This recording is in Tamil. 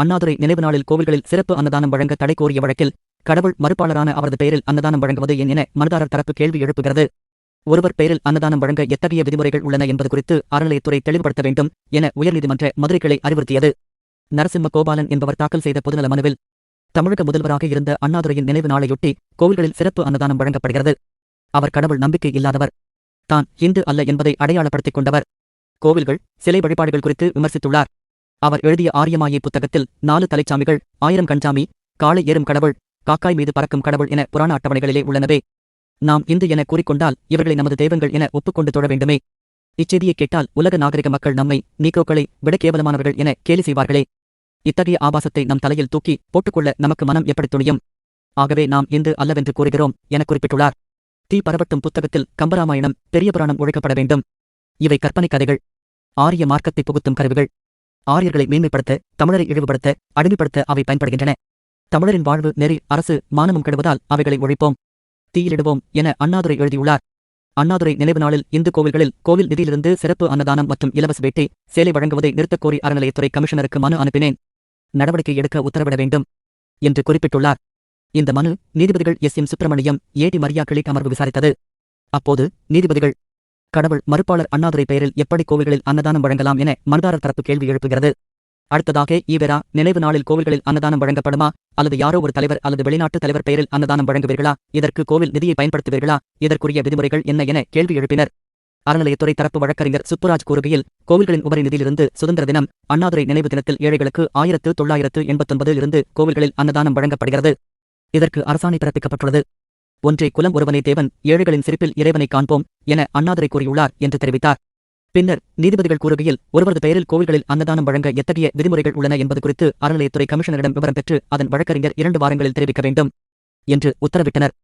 அண்ணாதுரை நினைவு நாளில் கோவில்களில் சிறப்பு அன்னதானம் வழங்க தடை கோரிய வழக்கில் கடவுள் மறுப்பாளரான அவரது பெயரில் அன்னதானம் வழங்குவது ஏன் என மனுதாரர் தரப்பு கேள்வி எழுப்புகிறது. ஒருவர் பெயரில் அன்னதானம் வழங்க எத்தகைய விதிமுறைகள் உள்ளன என்பது குறித்து அறநிலையத்துறை தெளிவுபடுத்த வேண்டும் என உயர்நீதிமன்ற மதுரை கிளை அறிவுறுத்தியது. நரசிம்ம கோபாலன் என்பவர் தாக்கல் செய்த பொதுநல மனுவில் தமிழக முதல்வராக இருந்த அண்ணாதுரையின் நினைவு நாளையொட்டி கோவில்களில் சிறப்பு அன்னதானம் வழங்கப்படுகிறது. அவர் கடவுள் நம்பிக்கை இல்லாதவர். தான் இந்து அல்ல என்பதை அடையாளப்படுத்திக் கொண்டவர். கோவில்கள் சிலை வழிபாடுகள் குறித்து விமர்சித்துள்ளார். அவர் எழுதிய ஆரியமாயை புத்தகத்தில் நாலு தலைச்சாமிகள் ஆயிரம் கண்சாமி காளை ஏறும் கடவுள் காக்காய் மீது பறக்கும் கடவுள் என புராண அட்டவணைகளிலே உள்ளனவே. நாம் இந்து என கூறிக்கொண்டால் இவர்களை நமது தெய்வங்கள் என ஒப்புக்கொண்டு தொழ வேண்டுமே. இச்செய்தியை கேட்டால் உலக நாகரிக மக்கள் நம்மை நீக்கோக்களை விட கேவலமானவர்கள் என கேலி செய்வார்களே. இத்தகைய ஆபாசத்தை நம் தலையில் தூக்கி போட்டுக்கொள்ள நமக்கு மனம் எப்படி துணியும்? ஆகவே நாம் இந்து அல்லவென்று கூறுகிறோம் என குறிப்பிட்டுள்ளார். தீ பரவட்டும் புத்தகத்தில் கம்பராமாயணம் பெரிய புராணம் உழைக்கப்பட வேண்டும். இவை கற்பனை கதைகள். ஆரிய மார்க்கத்தை புகுத்தும் கருவிகள். ஆரியர்களை மேன்மைப்படுத்த தமிழரை இழிவுபடுத்த அடிமைப்படுத்த அவை பயன்படுகின்றன. தமிழரின் வாழ்வு நெறி அரசு மானமும் கெடுவதால் அவைகளை ஒழிப்போம். தீயிலிடுவோம் என அண்ணாதுரை எழுதியுள்ளார். அண்ணாதுரை நினைவு நாளில் இந்து கோவில்களில் கோவில் நிதியிலிருந்து சிறப்பு அன்னதானம் மற்றும் இலவச வேட்டை சேலை வழங்குவதை நிறுத்தக் கோரி அறநிலையத்துறை கமிஷனருக்கு மனு அனுப்பினேன். நடவடிக்கை எடுக்க உத்தரவிட வேண்டும் என்று குறிப்பிட்டுள்ளார். இந்த மனு நீதிபதிகள் S. M. Subramaniam A D Maria click அமர்வு விசாரித்தது. அப்போது நீதிபதிகள் கடவுள் மறுப்பாளர் அண்ணாதுரை பெயரில் எப்படி கோவில்களில் அன்னதானம் வழங்கலாம் என மனுதாரர் தரப்பு கேள்வி எழுப்புகிறது. அடுத்ததாக ஈவெரா நினைவு நாளில் கோவில்களில் அன்னதானம் வழங்கப்படுமா? அல்லது யாரோ ஒரு தலைவர் அல்லது வெளிநாட்டு தலைவர் பெயரில் அன்னதானம் வழங்குவீர்களா? இதற்கு கோவில் நிதியை பயன்படுத்துவீர்களா? இதற்குரிய விதிமுறைகள் என்ன என கேள்வி எழுப்பினர். அறநிலையத்துறை தரப்பு வழக்கறிஞர் சுப்புராஜ் கூறுகையில் கோவில்களின் உபரி நிதியிலிருந்து சுதந்திர தினம் அண்ணாதுரை நினைவு தினத்தில் ஏழைகளுக்கு ஆயிரத்து தொள்ளாயிரத்து எண்பத்தொன்பதில் இருந்து கோவில்களில் அன்னதானம் வழங்கப்படுகிறது. இதற்கு அரசாணை பிறப்பிக்கப்பட்டுள்ளது. ஒன்றே குலம் ஒருவனை தேவன் ஏழைகளின் சிரிப்பில் இறைவனை காண்போம் என அண்ணாதுரை கூறியுள்ளார் என்று தெரிவித்தார். பின்னர் நீதிபதிகள் கூறுகையில் ஒருவரது பெயரில் கோவில்களில் அன்னதானம் வழங்க எத்தகைய விதிமுறைகள் உள்ளன என்பது குறித்து அறநிலையத்துறை கமிஷனரிடம் விவரம் பெற்று அதன் வழக்கறிஞர் இரண்டு வாரங்களில் தெரிவிக்க வேண்டும் என்று உத்தரவிட்டனர்.